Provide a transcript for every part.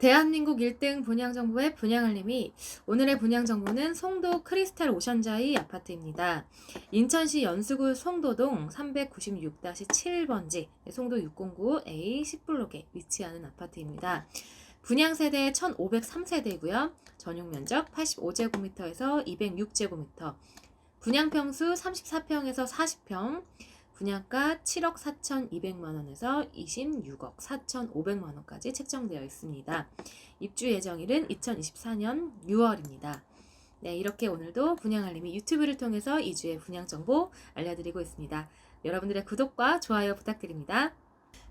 대한민국 1등 분양정보의 분양알림이 오늘의 분양정보는 송도 크리스탈 오션자이 아파트입니다. 인천시 연수구 송도동 396-7번지 송도 609A 10블록에 위치하는 아파트입니다. 분양세대 1503세대이고요. 전용 면적 85제곱미터에서 206제곱미터, 분양평수 34평에서 40평, 분양가 7억 4,200만 원에서 26억 4,500만 원까지 책정되어 있습니다. 입주 예정일은 2024년 6월입니다. 네, 이렇게 오늘도 분양알림이 유튜브를 통해서 이주의 분양 정보 알려드리고 있습니다. 여러분들의 구독과 좋아요 부탁드립니다.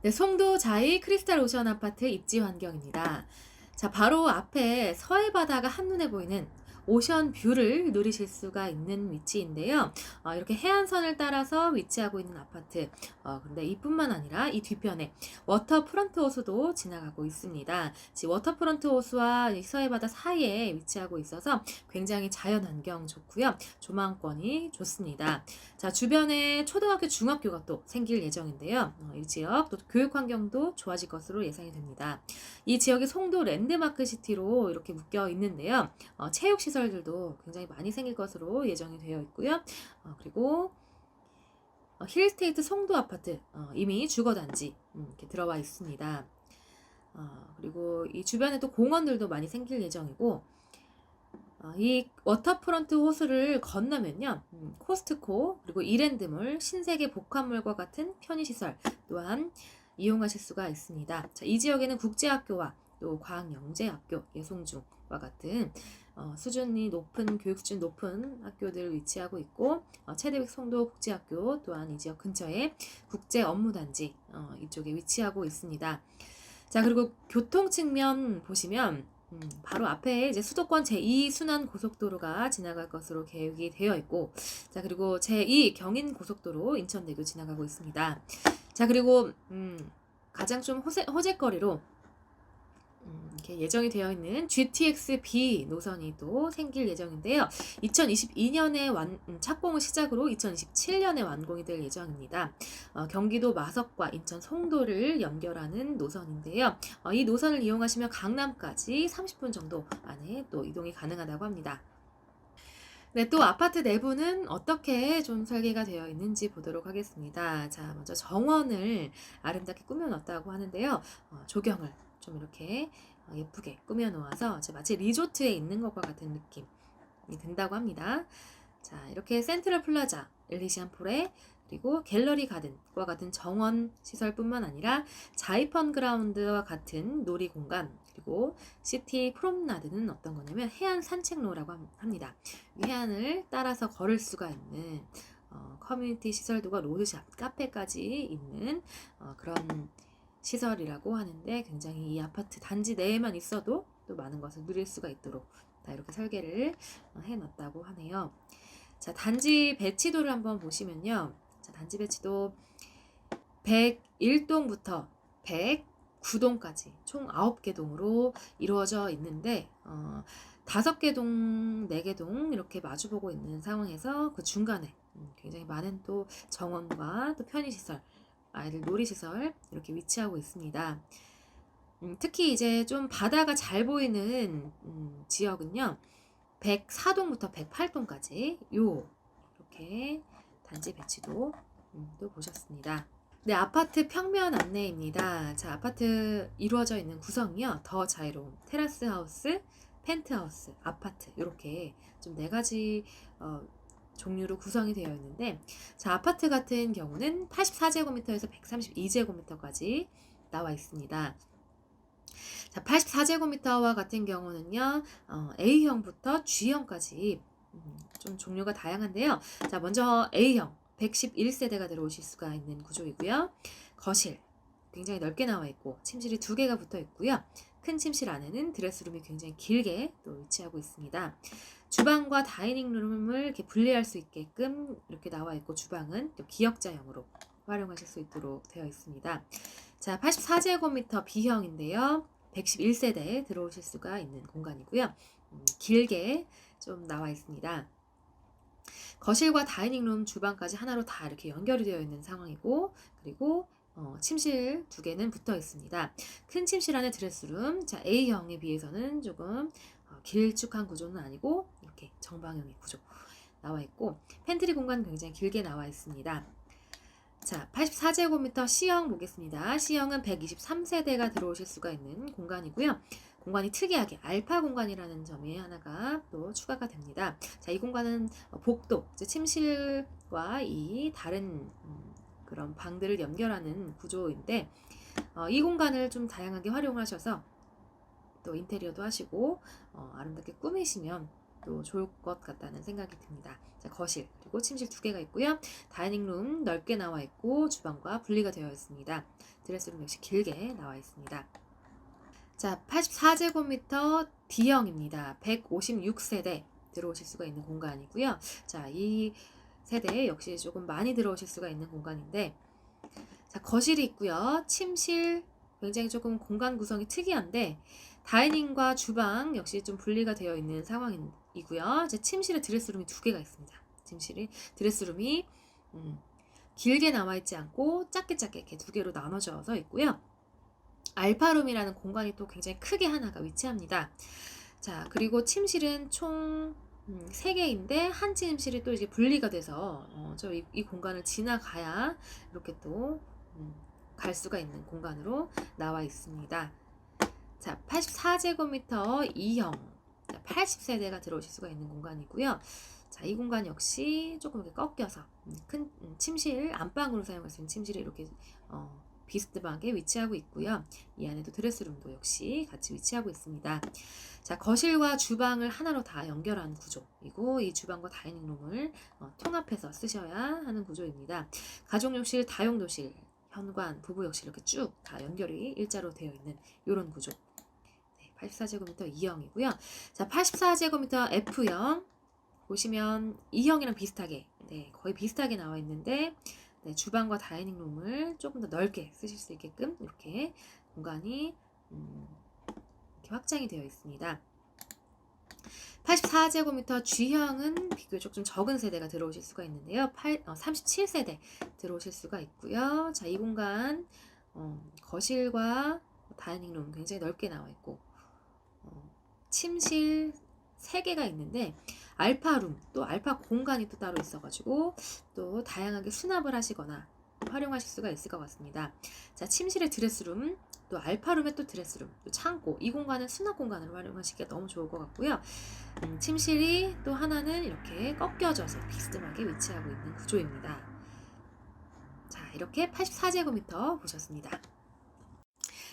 네, 송도 자이 크리스탈 오션 아파트 입지 환경입니다. 자, 바로 앞에 서해 바다가 한눈에 보이는 오션 뷰를 누리실 수가 있는 위치인데요. 어, 이렇게 해안선을 따라서 위치하고 있는 아파트. 어, 근데 이뿐만 아니라 이 뒤편에 워터프런트 호수도 지나가고 있습니다. 워터프런트 호수와 이 서해바다 사이에 위치하고 있어서 굉장히 자연환경 좋고요. 조망권이 좋습니다. 자, 주변에 초등학교, 중학교가 또 생길 예정인데요. 어, 이 지역 또 교육 환경도 좋아질 것으로 예상이 됩니다. 이 지역이 송도 랜드마크 시티로 이렇게 묶여 있는데요. 어, 체육 시설 들도 굉장히 많이 생길 것으로 예정이 되어 있고요. 어, 그리고 어, 힐스테이트 송도 아파트 어, 이미 주거단지 음, 이렇게 들어와 있습니다. 어, 그리고 이 주변에 또 공원들도 많이 생길 예정이고 어, 이 워터프런트 호수를 건너면요 음, 코스트코 그리고 이랜드몰 신세계 복합몰과 같은 편의시설 또한 이용하실 수가 있습니다. 자, 이 지역에는 국제학교와 또 과학영재학교, 예송중과 같은 어, 수준이 높은 교육 수준 높은 학교들 위치하고 있고 어, 체대백 송도 국제학교 또한 이 지역 근처에 국제 업무단지 어, 이쪽에 위치하고 있습니다. 자 그리고 교통 측면 보시면 음, 바로 앞에 이제 수도권 제2 순환 고속도로가 지나갈 것으로 계획이 되어 있고 자 그리고 제2 경인 고속도로 인천대교 지나가고 있습니다. 자 그리고 음, 가장 좀 호재, 호재거리로 음, 이렇게 예정이 되어 있는 GTX B 노선이 또 생길 예정인데요. 2022년에 완, 음, 착공을 시작으로 2027년에 완공이 될 예정입니다. 어, 경기도 마석과 인천 송도를 연결하는 노선인데요. 어, 이 노선을 이용하시면 강남까지 30분 정도 안에 또 이동이 가능하다고 합니다. 네, 또 아파트 내부는 어떻게 좀 설계가 되어 있는지 보도록 하겠습니다. 자, 먼저 정원을 아름답게 꾸며놨다고 하는데요. 어, 조경을 좀 이렇게 어, 예쁘게 꾸며놓아서 마치 리조트에 있는 것과 같은 느낌이 든다고 합니다. 자, 이렇게 센트럴 플라자, 엘리시안 폴에 그리고 갤러리 가든과 같은 정원 시설뿐만 아니라 자이펀 그라운드와 같은 놀이 공간 그리고 시티 프롬나드는 어떤 거냐면 해안 산책로라고 함- 합니다. 이 해안을 따라서 걸을 수가 있는 어, 커뮤니티 시설도가 로드샵, 카페까지 있는 어, 그런 시설이라고 하는데 굉장히 이 아파트 단지 내에만 있어도 또 많은 것을 누릴 수가 있도록 다 이렇게 설계를 어, 해놨다고 하네요. 자, 단지 배치도를 한번 보시면요. 자, 단지 배치도 101동부터 109동까지 총 9개 동으로 이루어져 있는데 어, 5개 동, 4개 동 이렇게 마주보고 있는 상황에서 그 중간에 음, 굉장히 많은 또 정원과 또 편의시설, 아이들 놀이시설 이렇게 위치하고 있습니다. 음, 특히 이제 좀 바다가 잘 보이는 음, 지역은요. 104동부터 108동까지 요 이렇게 단지 배치도 음, 또 보셨습니다. 네, 아파트 평면 안내입니다. 자, 아파트 이루어져 있는 구성이요. 더 자유로운 테라스 하우스, 펜트하우스, 아파트 이렇게 좀 네 가지 어, 종류로 구성이 되어 있는데 자, 아파트 같은 경우는 84제곱미터에서 132제곱미터까지 나와 있습니다. 자, 84제곱미터와 같은 경우는요, 어, A형부터 G형까지 음, 좀 종류가 다양한데요. 자, 먼저 A형 111세대가 들어오실 수가 있는 구조이고요. 거실 굉장히 넓게 나와 있고 침실이 두 개가 붙어 있고요. 큰 침실 안에는 드레스룸이 굉장히 길게 또 위치하고 있습니다. 주방과 다이닝룸을 이렇게 분리할 수 있게끔 이렇게 나와 있고 주방은 또 기역자형으로 활용하실 수 있도록 되어 있습니다. 자, 84제곱미터 B형인데요. 111세대에 들어오실 수가 있는 공간이고요. 음, 길게 좀 나와 있습니다. 거실과 다이닝룸, 주방까지 하나로 다 이렇게 연결이 되어 있는 상황이고, 그리고 어, 침실 두 개는 붙어 있습니다. 큰 침실 안에 드레스룸, 자 A형에 비해서는 조금 어, 길쭉한 구조는 아니고 이렇게 정방형의 구조 나와 있고 팬트리 공간 굉장히 길게 나와 있습니다. 자, 84제곱미터 C형 보겠습니다. C형은 123세대가 들어오실 수가 있는 공간이고요. 공간이 특이하게 알파 공간이라는 점이 하나가 또 추가가 됩니다. 자, 이 공간은 복도, 즉 침실과 이 다른 음, 그런 방들을 연결하는 구조인데 어, 이 공간을 좀 다양하게 활용하셔서 또 인테리어도 하시고 어, 아름답게 꾸미시면 또 좋을 것 같다는 생각이 듭니다. 자, 거실 그리고 침실 두 개가 있고요. 다이닝룸 넓게 나와 있고 주방과 분리가 되어 있습니다. 드레스룸 역시 길게 나와 있습니다. 자, 84제곱미터 D형입니다. 156세대 들어오실 수가 있는 공간이고요. 자, 이 세대 역시 조금 많이 들어오실 수가 있는 공간인데 자, 거실이 있고요. 침실 굉장히 조금 공간 구성이 특이한데 다이닝과 주방 역시 좀 분리가 되어 있는 상황이고요. 이제 침실에 드레스룸이 두 개가 있습니다. 침실이 드레스룸이 음, 길게 나와 있지 않고 작게 작게 이렇게 두 개로 나눠져서 있고요. 알파룸이라는 공간이 또 굉장히 크게 하나가 위치합니다. 자, 그리고 침실은 총 음, 3개인데 한 침실이 또 이제 분리가 돼서 어, 저이 이 공간을 지나가야 이렇게 또 음, 갈 수가 있는 공간으로 나와 있습니다. 자, 84제곱미터 2형 80세대가 들어오실 수가 있는 공간이고요. 자, 이 공간 역시 조금 이렇게 꺾여서 음, 큰 음, 침실, 안방으로 사용할 수 있는 침실이 이렇게 어, 비스트방에 위치하고 있고요. 이 안에도 드레스룸도 역시 같이 위치하고 있습니다. 자, 거실과 주방을 하나로 다 연결한 구조이고 이 주방과 다이닝룸을 어, 통합해서 쓰셔야 하는 구조입니다. 가족욕실, 다용도실, 현관, 부부 욕실 이렇게 쭉 다 연결이 일자로 되어 있는 이런 구조. 네, 84제곱미터 2형이고요. 자, 84제곱미터 F형 보시면 2형이랑 비슷하게 네, 거의 비슷하게 나와 있는데 네, 주방과 다이닝룸을 조금 더 넓게 쓰실 수 있게끔 이렇게 공간이 음, 이렇게 확장이 되어 있습니다. 84제곱미터 G형은 비교적 좀 적은 세대가 들어오실 수가 있는데요. 8, 어, 37세대 들어오실 수가 있고요. 자, 이 공간 어, 거실과 다이닝룸 굉장히 넓게 나와 있고 어, 침실 3개가 있는데 알파룸 또 알파 공간이 또 따로 있어가지고 또 다양하게 수납을 하시거나 활용하실 수가 있을 것 같습니다. 자, 침실의 드레스룸, 또 알파룸의 또 드레스룸, 또 창고, 이 공간은 수납 공간으로 활용하시기가 너무 좋을 것 같고요. 음, 침실이 또 하나는 이렇게 꺾여져서 비스듬하게 위치하고 있는 구조입니다. 자, 이렇게 84제곱미터 보셨습니다.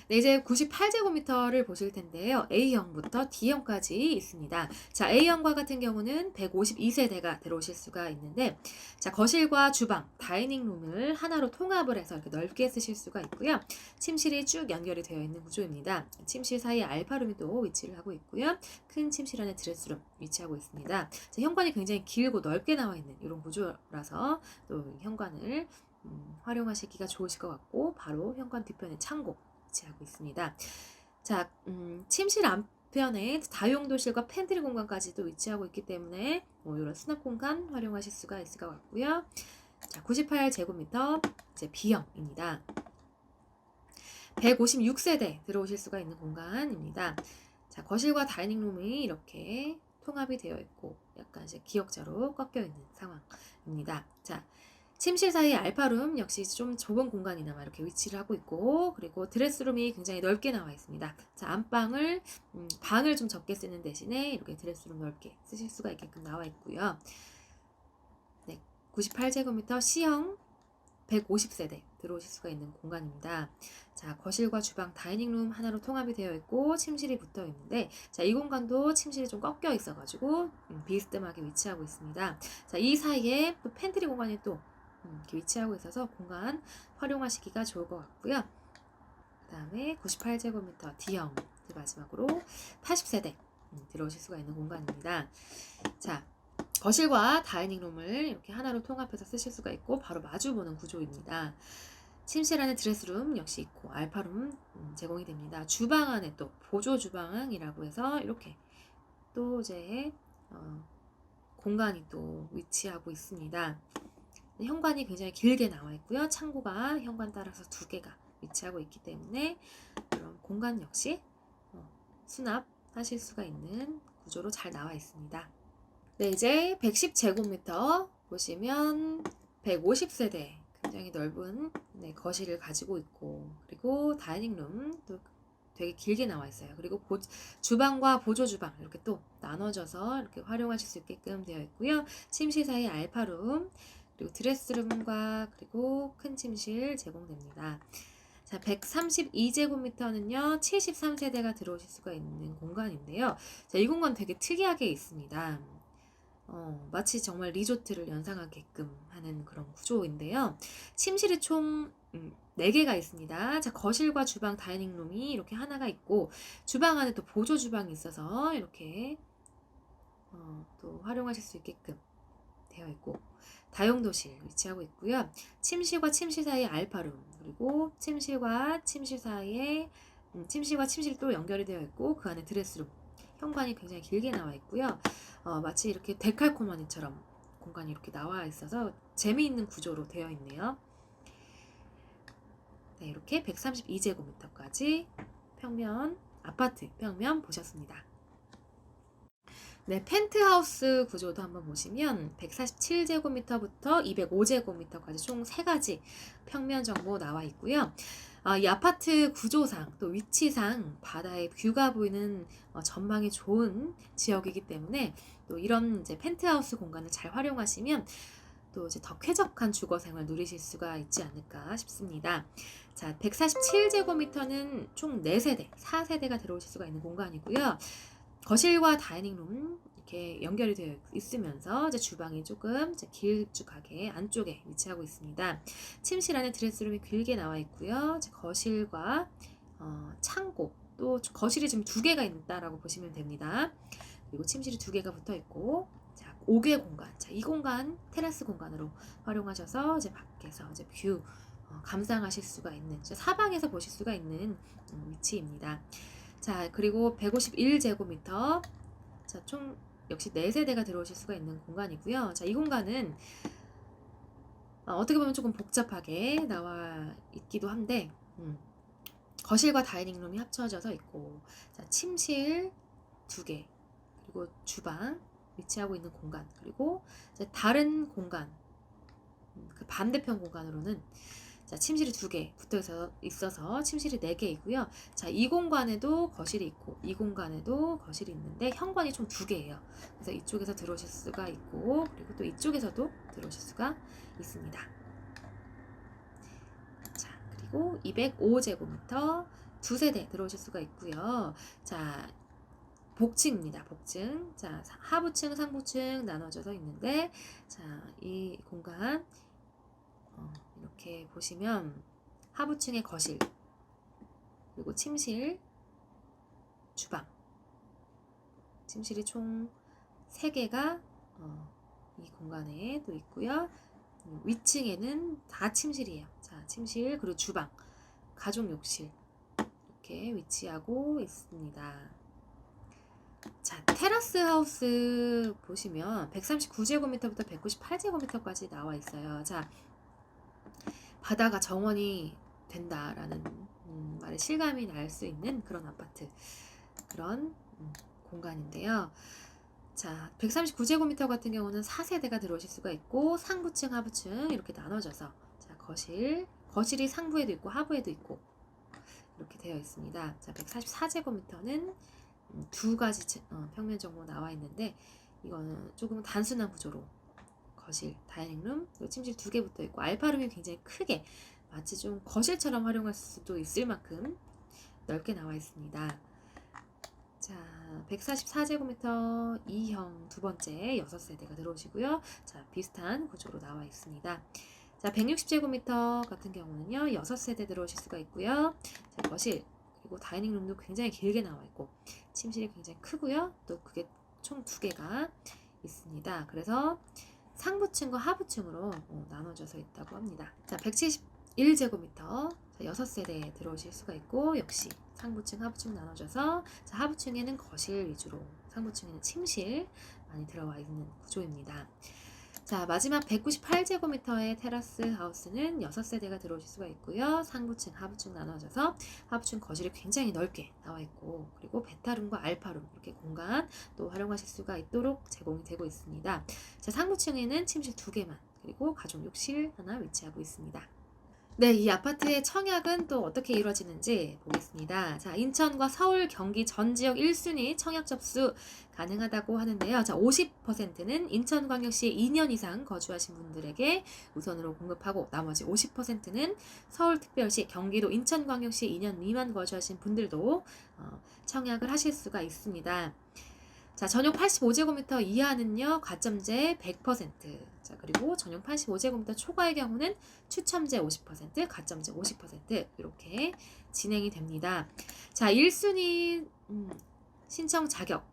네, 이제 98제곱미터를 보실 텐데요. A형부터 D형까지 있습니다. 자, A형과 같은 경우는 152세대가 들어오실 수가 있는데, 자, 거실과 주방, 다이닝룸을 하나로 통합을 해서 이렇게 넓게 쓰실 수가 있고요. 침실이 쭉 연결이 되어 있는 구조입니다. 침실 사이에 알파룸이 또 위치를 하고 있고요. 큰 침실 안에 드레스룸 위치하고 있습니다. 자, 현관이 굉장히 길고 넓게 나와 있는 이런 구조라서 또 현관을 음, 활용하시기가 좋으실 것 같고 바로 현관 뒤편에 창고 위치하고 있습니다. 자, 음, 침실 안편에 다용도실과 팬트리 공간까지도 위치하고 있기 때문에 뭐 이런 수납 공간 활용하실 수가 있을 것 같고요. 자, 98제곱미터 이제 B형입니다. 156세대 들어오실 수가 있는 공간입니다. 자, 거실과 다이닝룸이 이렇게 통합이 되어 있고 약간 이제 기역자로 꺾여 있는 상황입니다. 자, 침실 사이 알파룸 역시 좀 좁은 공간이나마 이렇게 위치를 하고 있고 그리고 드레스룸이 굉장히 넓게 나와 있습니다. 자 안방을 음, 방을 좀 적게 쓰는 대신에 이렇게 드레스룸 넓게 쓰실 수가 있게끔 나와 있고요. 네, 98제곱미터 C형 150세대 들어오실 수가 있는 공간입니다. 자, 거실과 주방, 다이닝룸 하나로 통합이 되어 있고 침실이 붙어 있는데 자, 이 공간도 침실이 좀 꺾여 있어 가지고 음, 비스듬하게 위치하고 있습니다. 자, 이 사이에 또 팬트리 공간이 또 음, 이렇게 위치하고 있어서 공간 활용하시기가 좋을 것 같고요. 그 다음에 98제곱미터 D형 마지막으로 80세대 음, 들어오실 수가 있는 공간입니다. 자, 거실과 다이닝룸을 이렇게 하나로 통합해서 쓰실 수가 있고 바로 마주보는 구조입니다. 침실 안에 드레스룸 역시 있고 알파룸 음, 제공이 됩니다. 주방 안에 또 보조 주방이라고 해서 이렇게 또 이제 어, 공간이 또 위치하고 있습니다. 현관이 굉장히 길게 나와 있고요. 창고가 현관 따라서 두 개가 위치하고 있기 때문에 그런 공간 역시 어, 수납하실 수가 있는 구조로 잘 나와 있습니다. 네, 이제 110제곱미터 보시면 150세대 굉장히 넓은 네, 거실을 가지고 있고 그리고 다이닝룸도 되게 길게 나와 있어요. 그리고 보- 주방과 보조 주방 이렇게 또 나눠져서 이렇게 활용하실 수 있게끔 되어 있고요. 침실 사이 알파룸 그리고 드레스룸과 그리고 큰 침실 제공됩니다. 자, 132제곱미터는요, 73세대가 들어오실 수가 있는 공간인데요. 자, 이 공간 되게 특이하게 있습니다. 어, 마치 정말 리조트를 연상하게끔 하는 그런 구조인데요. 침실이 총 음, 4개가 있습니다. 자, 거실과 주방, 다이닝룸이 이렇게 하나가 있고, 주방 안에 또 보조 주방이 있어서 이렇게 어, 또 활용하실 수 있게끔 되어 있고, 다용도실 위치하고 있고요. 침실과 침실 사이에 알파룸, 그리고 침실과 침실 사이에 음, 침실과 침실이 또 연결이 되어 있고, 그 안에 드레스룸, 현관이 굉장히 길게 나와 있고요. 어, 마치 이렇게 데칼코마니처럼 공간이 이렇게 나와 있어서 재미있는 구조로 되어 있네요. 네, 이렇게 132제곱미터까지 평면 아파트 평면 보셨습니다. 네, 펜트하우스 구조도 한번 보시면 147제곱미터부터 205제곱미터까지 총 3가지 평면 정보 나와 있고요. 아, 이 아파트 구조상 또 위치상 바다의 뷰가 보이는 어, 전망이 좋은 지역이기 때문에 또 이런 이제 펜트하우스 공간을 잘 활용하시면 또 이제 더 쾌적한 주거 생활 누리실 수가 있지 않을까 싶습니다. 자, 147제곱미터는 총 4세대, 4세대가 들어오실 수가 있는 공간이고요. 거실과 다이닝룸 이렇게 연결이 되어 있으면서 이제 주방이 조금 이제 길쭉하게 안쪽에 위치하고 있습니다. 침실 안에 드레스룸이 길게 나와 있고요. 이제 거실과 어, 창고 또 거실이 지금 두 개가 있다라고 보시면 됩니다. 그리고 침실이 두 개가 붙어 있고 자, 5개 공간. 자, 이 공간 테라스 공간으로 활용하셔서 이제 밖에서 이제 뷰 어, 감상하실 수가 있는 사방에서 보실 수가 있는 음, 위치입니다. 자, 그리고 151제곱미터. 자, 총 역시 4세대가 들어오실 수가 있는 공간이고요. 자, 이 공간은 어, 어떻게 보면 조금 복잡하게 나와 있기도 한데 음, 거실과 다이닝룸이 합쳐져서 있고 자, 침실 두 개, 그리고 주방 위치하고 있는 공간, 그리고 다른 공간, 음, 그 반대편 공간으로는 자, 침실이 두 개 붙어 있어, 있어서 침실이 네 개이고요. 자, 이 공간에도 거실이 있고 이 공간에도 거실이 있는데 현관이 총 두 개예요. 그래서 이쪽에서 들어오실 수가 있고 그리고 또 이쪽에서도 들어오실 수가 있습니다. 자, 그리고 205제곱미터 두 세대 들어오실 수가 있고요. 자, 복층입니다. 복층. 자, 하부층, 상부층 나눠져서 있는데, 자, 이 공간, 어, 이렇게 보시면, 하부층의 거실, 그리고 침실, 주방. 침실이 총 3개가, 어, 이 공간에 또 있고요. 음, 위층에는 다 침실이에요. 자, 침실, 그리고 주방, 가족 욕실. 이렇게 위치하고 있습니다. 자, 테라스 하우스 보시면 139제곱미터부터 198제곱미터까지 나와 있어요. 자, 바다가 정원이 된다라는 음, 말에 실감이 날 수 있는 그런 아파트, 그런 음, 공간인데요. 자, 139제곱미터 같은 경우는 4세대가 들어오실 수가 있고 상부층, 하부층 이렇게 나눠져서 자, 거실, 거실이 상부에도 있고 하부에도 있고 이렇게 되어 있습니다. 자, 144제곱미터는 음, 두 가지 층- 어, 평면 정보 나와 있는데 이거는 조금 단순한 구조로 거실, 다이닝룸, 그리고 침실 두 개 붙어 있고 알파룸이 굉장히 크게 마치 좀 거실처럼 활용할 수도 있을 만큼 넓게 나와 있습니다. 자, 144제곱미터 2형 두 번째 6세대가 들어오시고요. 자, 비슷한 구조로 나와 있습니다. 자, 160제곱미터 같은 경우는요, 6세대 들어오실 수가 있고요. 자, 거실, 그리고 다이닝룸도 굉장히 길게 나와 있고, 침실이 굉장히 크고요. 또 그게 총 두 개가 있습니다. 그래서 상부층과 하부층으로 어, 나눠져서 있다고 합니다. 자, 171제곱미터 6세대에 들어오실 수가 있고 역시 상부층, 하부층 나눠져서 자, 하부층에는 거실 위주로 상부층에는 침실 많이 들어와 있는 구조입니다. 자, 마지막 198제곱미터의 테라스 하우스는 6세대가 들어오실 수가 있고요. 상부층, 하부층 나눠져서 하부층 거실이 굉장히 넓게 나와 있고 그리고 베타룸과 알파룸 이렇게 공간 또 활용하실 수가 있도록 제공이 되고 있습니다. 자, 상부층에는 침실 두 개만 그리고 가족 욕실 하나 위치하고 있습니다. 네, 이 아파트의 청약은 또 어떻게 이루어지는지 보겠습니다. 자, 인천과 서울, 경기 전 지역 1순위 청약 접수 가능하다고 하는데요. 자, 50%는 인천광역시에 2년 이상 거주하신 분들에게 우선으로 공급하고 나머지 50%는 서울특별시, 경기도 인천광역시 2년 미만 거주하신 분들도 어, 청약을 하실 수가 있습니다. 자, 전용 85제곱미터 이하는요, 가점제 100%. 자, 그리고 전용 85제곱미터 초과의 경우는 추첨제 50%, 가점제 50% 이렇게 진행이 됩니다. 자, 1순위 음, 신청 자격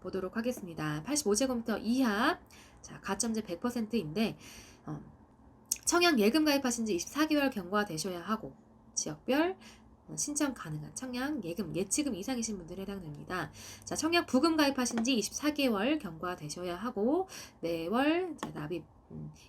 보도록 하겠습니다. 85제곱미터 이하, 자, 가점제 100%인데, 어, 청약 예금 가입하신 지 24개월 경과 되셔야 하고, 지역별 어, 신청 가능한 청약 예금 예치금 이상이신 분들 해당됩니다. 자, 청약 부금 가입하신 지 24개월 경과되셔야 하고 매월 자, 납입 음,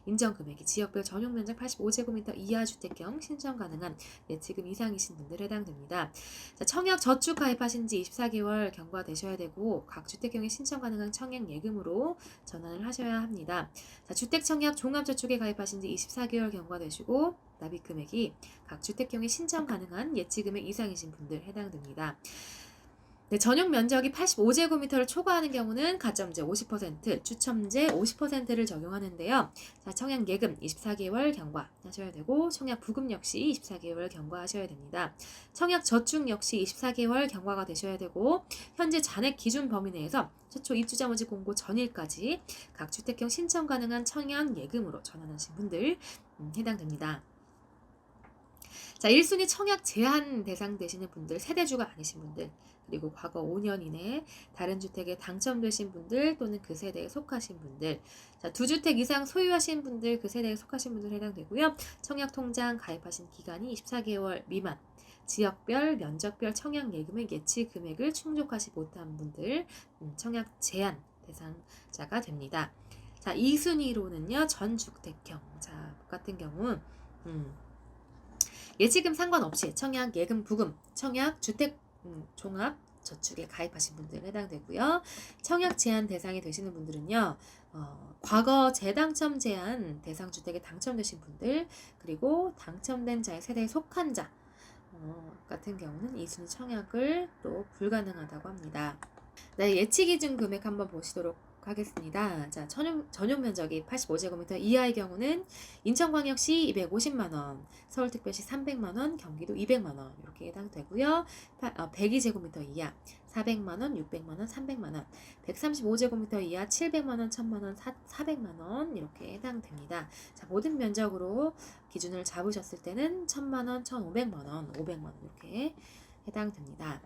인정 금액이 지역별 전용 면적 85제곱미터 이하 주택형 신청 가능한 예치금 이상이신 분들 해당됩니다. 자, 청약 저축 가입하신 지 24개월 경과되셔야 되고 각 주택형에 신청 가능한 청약 예금으로 전환을 하셔야 합니다. 자, 주택 청약 종합 저축에 가입하신 지 24개월 경과되시고 납입 금액이 각 주택형에 신청 가능한 예치금액 이상이신 분들 해당됩니다. 네, 전용 면적이 85제곱미터를 초과하는 경우는 가점제 50%, 추첨제 50%를 적용하는데요. 자, 청약 예금 24개월 경과하셔야 되고 청약 부금 역시 24개월 경과하셔야 됩니다. 청약 저축 역시 24개월 경과가 되셔야 되고 현재 잔액 기준 범위 내에서 최초 입주자 모집 공고 전일까지 각 주택형 신청 가능한 청약 예금으로 전환하신 분들 음, 해당됩니다. 자, 1순위 청약 제한 대상 되시는 분들, 세대주가 아니신 분들, 그리고 과거 5년 이내에 다른 주택에 당첨되신 분들 또는 그 세대에 속하신 분들, 자, 두 주택 이상 소유하신 분들, 그 세대에 속하신 분들 해당되고요. 청약 통장 가입하신 기간이 24개월 미만, 지역별, 면적별 청약 예금의 예치 금액을 충족하지 못한 분들, 음, 청약 제한 대상자가 됩니다. 자, 2순위로는요, 전 주택형. 자, 같은 경우, 음, 예치금 상관없이 청약 예금 부금, 청약 주택 음, 종합 저축에 가입하신 분들 해당되고요. 청약 제한 대상이 되시는 분들은요. 어, 과거 재당첨 제한 대상 주택에 당첨되신 분들 그리고 당첨된 자의 세대에 속한 자 어, 같은 경우는 이순위 청약을 또 불가능하다고 합니다. 네, 예치 기준 금액 한번 보시도록 하겠습니다. 자, 전용, 전용 면적이 85제곱미터 이하의 경우는 인천광역시 250만원, 서울특별시 300만원, 경기도 200만원 이렇게 해당되고요. 102제곱미터 이하 400만원, 600만원, 300만원, 135제곱미터 이하 700만원, 1000만원, 400만원 이렇게 해당됩니다. 자, 모든 면적으로 기준을 잡으셨을 때는 1000만원, 1500만원, 500만원 이렇게 해당됩니다.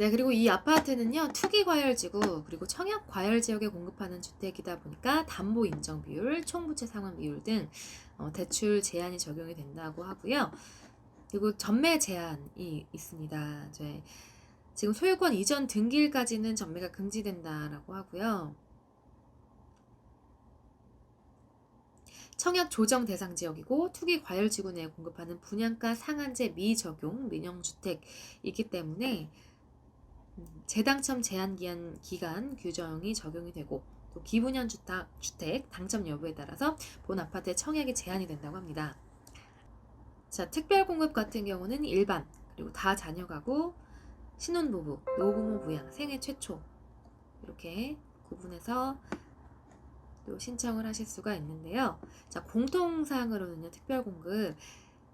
네, 그리고 이 아파트는요, 투기 과열 지구, 그리고 청약 과열 지역에 공급하는 주택이다 보니까 담보 인정 비율, 총부채 상환 비율 등 어, 대출 제한이 적용이 된다고 하고요. 그리고 전매 제한이 있습니다. 이제 지금 소유권 이전 등기일까지는 전매가 금지된다라고 하고요. 청약 조정 대상 지역이고 투기 과열 지구 내에 공급하는 분양가 상한제 미적용 민영주택이기 때문에 재당첨 제한 기한 기간 규정이 적용이 되고 또 기분연 주택, 주택 당첨 여부에 따라서 본 아파트의 청약이 제한이 된다고 합니다. 자, 특별 공급 같은 경우는 일반 그리고 다 자녀 가구, 신혼부부, 노부모 부양, 생애 최초 이렇게 구분해서 또 신청을 하실 수가 있는데요. 자, 공통사항으로는요, 특별 공급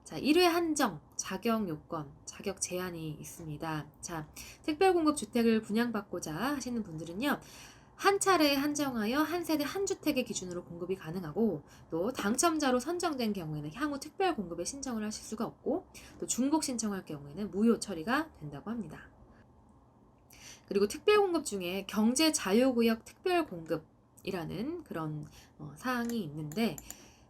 자, 1회 한정, 자격 요건, 자격 제한이 있습니다. 자, 특별공급 주택을 분양받고자 하시는 분들은요, 한 차례에 한정하여 한 세대 한 주택의 기준으로 공급이 가능하고 또 당첨자로 선정된 경우에는 향후 특별 공급에 신청을 하실 수가 없고 또 중복 신청할 경우에는 무효 처리가 된다고 합니다. 그리고 특별 공급 중에 경제 자유구역 특별 공급이라는 그런 어, 사항이 있는데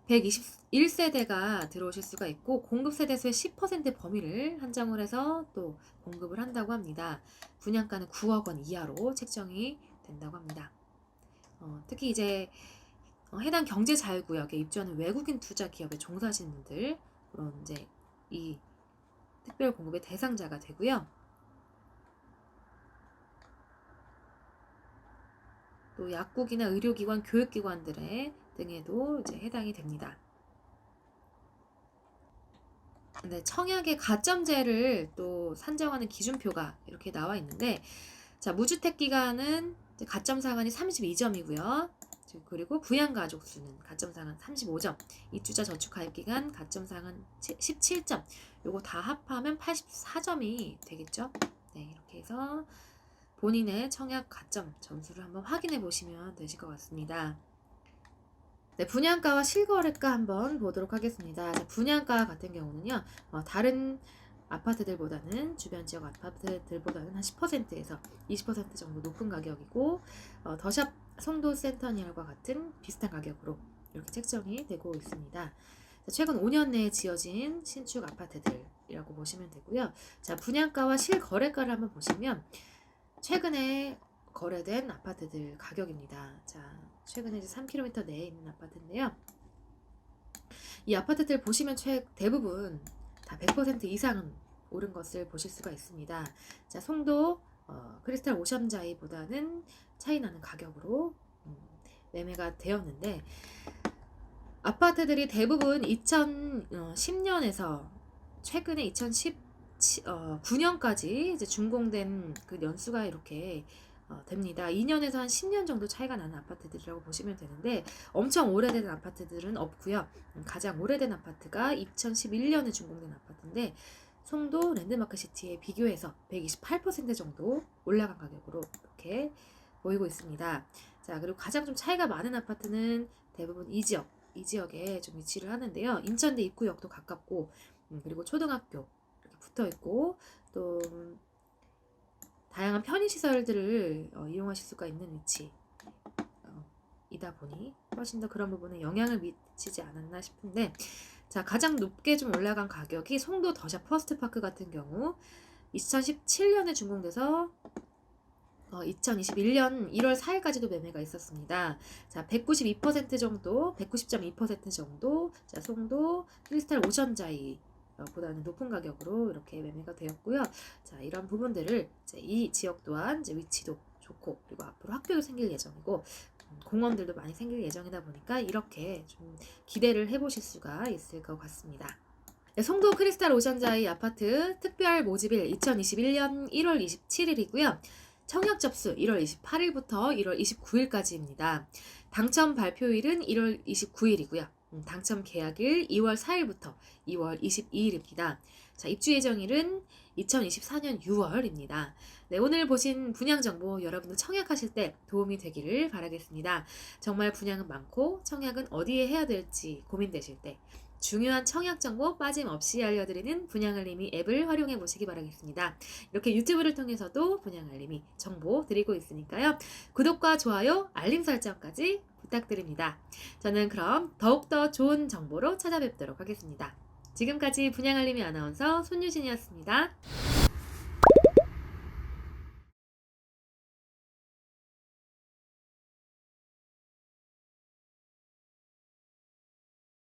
121세대가 들어오실 수가 있고 공급 세대수의 10% 범위를 한정을 해서 또 공급을 한다고 합니다. 분양가는 9억 원 이하로 책정이 된다고 합니다. 어, 특히 이제 어, 해당 경제 자유구역에 입주하는 외국인 투자 기업에 종사하시는 분들 그런 이제 이 특별 공급의 대상자가 되고요. 또 약국이나 의료기관, 교육기관들의 등에도 이제 해당이 됩니다. 근데 청약의 가점제를 또 산정하는 기준표가 이렇게 나와 있는데 자 무주택 기간은 가점 상한이 32점이고요. 그리고 부양 가족 수는 가점 상한 35점, 입주자 저축 가입 기간 가점 상한 17점. 요거 다 합하면 84점이 되겠죠? 네, 이렇게 해서 본인의 청약 가점 점수를 한번 확인해 보시면 되실 것 같습니다. 네, 분양가와 실거래가 한번 보도록 하겠습니다. 자, 분양가 같은 경우는요, 어, 다른 아파트들보다는 주변 지역 아파트들보다는 한 10%에서 20% 정도 높은 가격이고 어, 더샵 송도 센터니얼과 같은 비슷한 가격으로 이렇게 책정이 되고 있습니다. 자, 최근 5년 내에 지어진 신축 아파트들이라고 보시면 되고요. 자, 분양가와 실거래가를 한번 보시면 최근에 거래된 아파트들 가격입니다. 자, 최근에 이제 3km 내에 있는 아파트인데요. 이 아파트들 보시면 최 대부분 다 100% 이상은 오른 것을 보실 수가 있습니다. 자, 송도 어, 크리스탈 오션자이보다는 차이 나는 가격으로 음, 매매가 되었는데 아파트들이 대부분 2010년에서 최근에 2019년까지 이제 준공된 그 연수가 이렇게 어, 됩니다. 2년에서 한 10년 정도 차이가 나는 아파트들이라고 보시면 되는데 엄청 오래된 아파트들은 없고요. 음, 가장 오래된 아파트가 2011년에 준공된 아파트인데 송도 랜드마크 시티에 비교해서 128% 정도 올라간 가격으로 이렇게 보이고 있습니다. 자, 그리고 가장 좀 차이가 많은 아파트는 대부분 이 지역, 이 지역에 좀 위치를 하는데요. 인천대 입구역도 가깝고, 음, 그리고 초등학교 붙어 있고, 또 음, 다양한 편의시설들을 어, 이용하실 수가 있는 위치. 어, 이다 보니 훨씬 더 그런 부분에 영향을 미치지 않았나 싶은데 자 가장 높게 좀 올라간 가격이 송도 더샵 퍼스트파크 같은 경우 2017년에 준공돼서 어, 2021년 1월 4일까지도 매매가 있었습니다. 자, 192% 정도, 190.2% 정도, 자, 송도 크리스탈 오션자이 어, 보다는 높은 가격으로 이렇게 매매가 되었고요. 자, 이런 부분들을 이제 이 지역 또한 이제 위치도 좋고 그리고 앞으로 학교도 생길 예정이고 음, 공원들도 많이 생길 예정이다 보니까 이렇게 좀 기대를 해보실 수가 있을 것 같습니다. 네, 송도 크리스탈 오션자이 아파트 특별 모집일 2021년 1월 27일이고요. 청약 접수 1월 28일부터 1월 29일까지입니다. 당첨 발표일은 1월 29일이고요. 음, 당첨 계약일 2월 4일부터 2월 22일입니다. 자, 입주 예정일은 2024년 6월입니다. 네, 오늘 보신 분양 정보 여러분들 청약하실 때 도움이 되기를 바라겠습니다. 정말 분양은 많고 청약은 어디에 해야 될지 고민되실 때 중요한 청약 정보 빠짐없이 알려드리는 분양 알림이 앱을 활용해 보시기 바라겠습니다. 이렇게 유튜브를 통해서도 분양 알림이 정보 드리고 있으니까요. 구독과 좋아요, 알림 설정까지 부탁드립니다. 저는 그럼 더욱더 좋은 정보로 찾아뵙도록 하겠습니다. 지금까지 분양알림이 아나운서 손유진이었습니다.